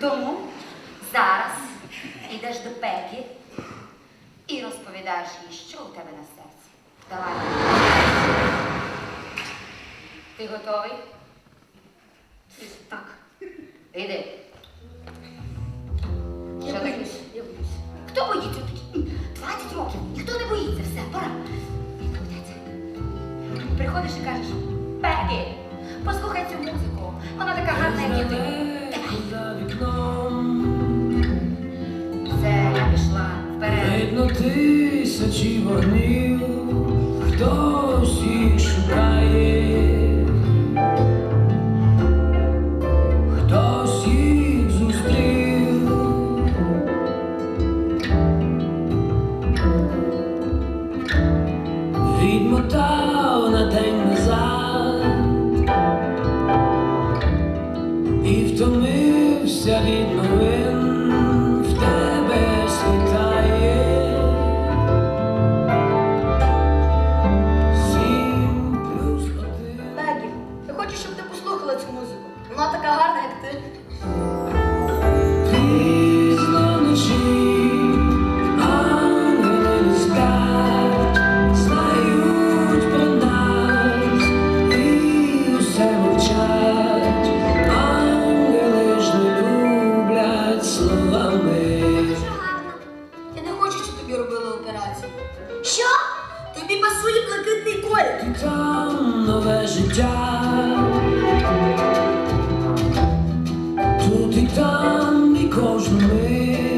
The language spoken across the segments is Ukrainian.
Тому зараз йдеш до Пекі і розповідаєш їй, що у тебе на серці. Давай. Ти готовий? Так. Іди. Що таке? Я боюсь. Хто боїться? 20 років. Ніхто не боїться. Все, пора. Приходиш і кажеш, Пекі, послухай цю музику. Вона така гарна, як і видно тисячі вогнів, хтось їх шукає, їх зустрів. Відмотав на день назад там нове життя. Тут і там, і кожну мить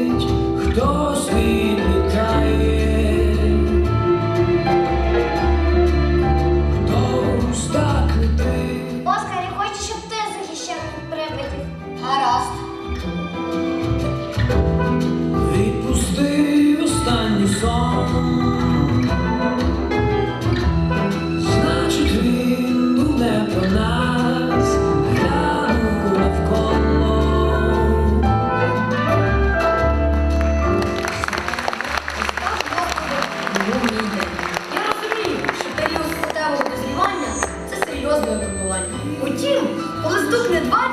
20,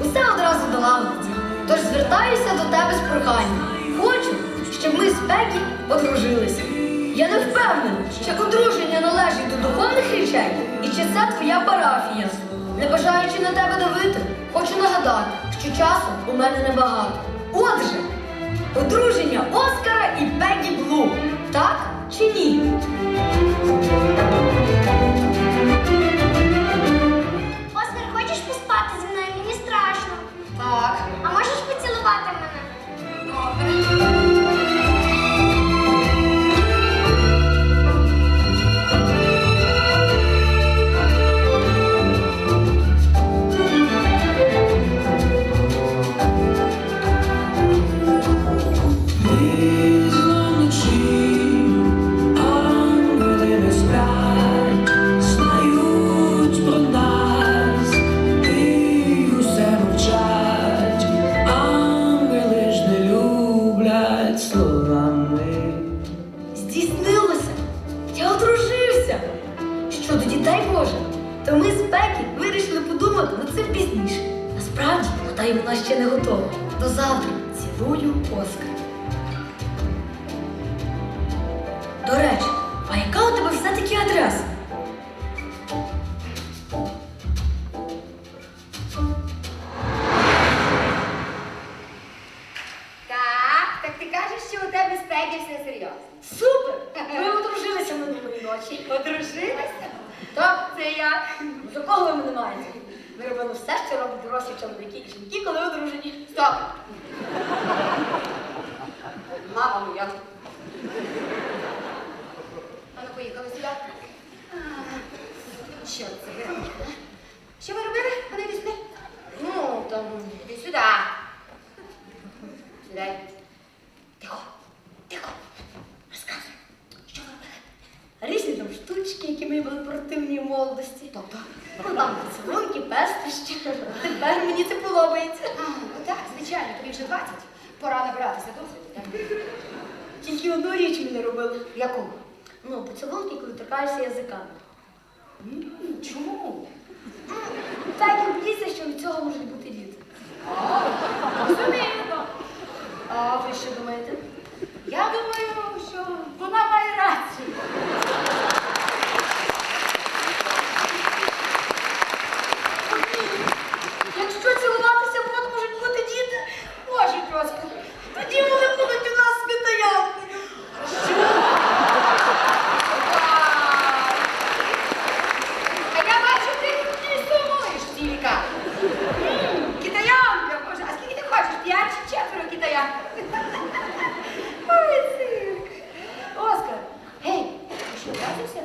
усе одразу долагодиться. Тож звертаюся до тебе з проханням. Хочу, щоб ми з Пекі одружилися. Я не впевнений, чи одруження належить до духовних речей і чи це твоя парафія. Не бажаючи на тебе давити, хочу нагадати, що часу у мене небагато. Отже, одруження Оскара і Пегі Блу. Так чи ні? Словами. Здійснилося. Я одружився. Щодо дітей Боже, то ми з Пекі вирішили подумати над цим пізніше. Насправді, гадаю, вона ще не готова. До завтра. Цілую Оскар. Ночі. Одружилася? Так, це я. За кого ви мене маєте? Ми робимо все, що роблять дорослі чоловіки і жінки, коли одружені. Стоп! Мама моя. А поїхали сюди. Що це? Що ви робили? Ну йди. Ну, там, іди сюди. Сюди. Тихо, тихо. Розказуй. Що ви робили? Різні там штучки, які ми були противні молодості. Тобто? Ну там поцілунки, пестощі. Тепер мені це подобається. А, ну так, звичайно, тобі вже 20. Пора набиратися досвіду, так? Тільки одну річ ми не робили. Яку? Ну, поцілунки, коли торкаєшся язиками. М, Чому? Так і боїться, що від цього можуть бути діти. Розумію. А ви що думаєте? Я думаю, що вона має рацію. Якщо цілуватися в рот можуть бути діти, можуть просто. Тоді вони будуть у нас китаянкою. А я бачу, ти не сумуєш тільки. М, Китаянка, боже, а скільки ти хочеш? П'ять чи четверо китаянок? Ой, цирк. Оскар, гей, ти що, вразився?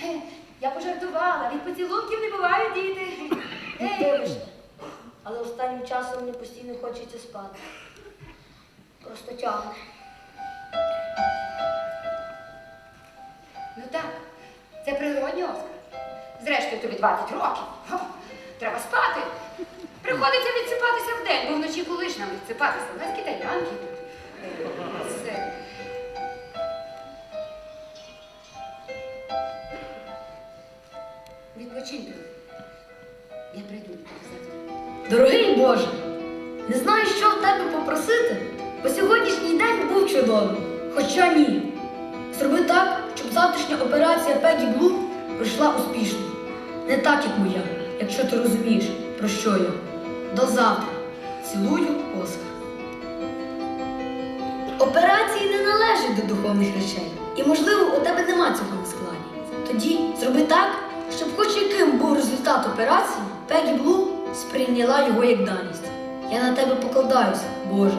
Ге, Я пожартувала, від поцілунків не бувають діти. Ей, Вибачте. Але останнім часом мені постійно хочеться спати. Просто тягне. Ну так, це природньо, Оскар. Зрештою, тобі 20 років. Ха, Треба спати. Приходиться відсипатися вдень, бо вночі коли ж нам відсипатися? У нас китаянки тут. Все. Відпочинь. Я прийду. Дорогий Боже, не знаю, що в тебе попросити, бо сьогоднішній день був чудовий. Хоча ні. Зроби так, щоб завтрашня операція Пегі Блу пройшла успішно. Не так, як моя, якщо ти розумієш, про що я. До завтра. Цілую, Оскар. Операції не належать до духовних речей. І, можливо, у тебе нема цього на складі. Тоді зроби так, щоб хоч яким був результат операції, Пегі Блу сприйняла його як даність. Я на тебе покладаюся, Боже.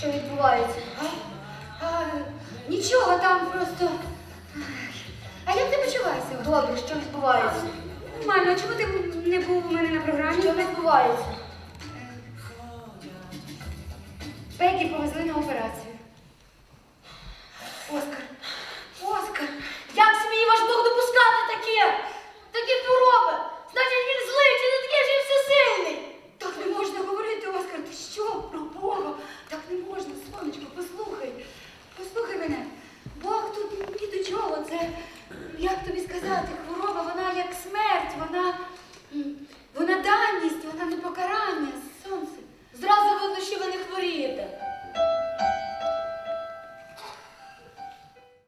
Що відбувається? А, а, нічого там просто. А як ти почуваєшся? Добре, що відбувається? Нормально, а чому ти не був у мене на програмі? Що відбувається? Пегі повезли на операцію. Давайте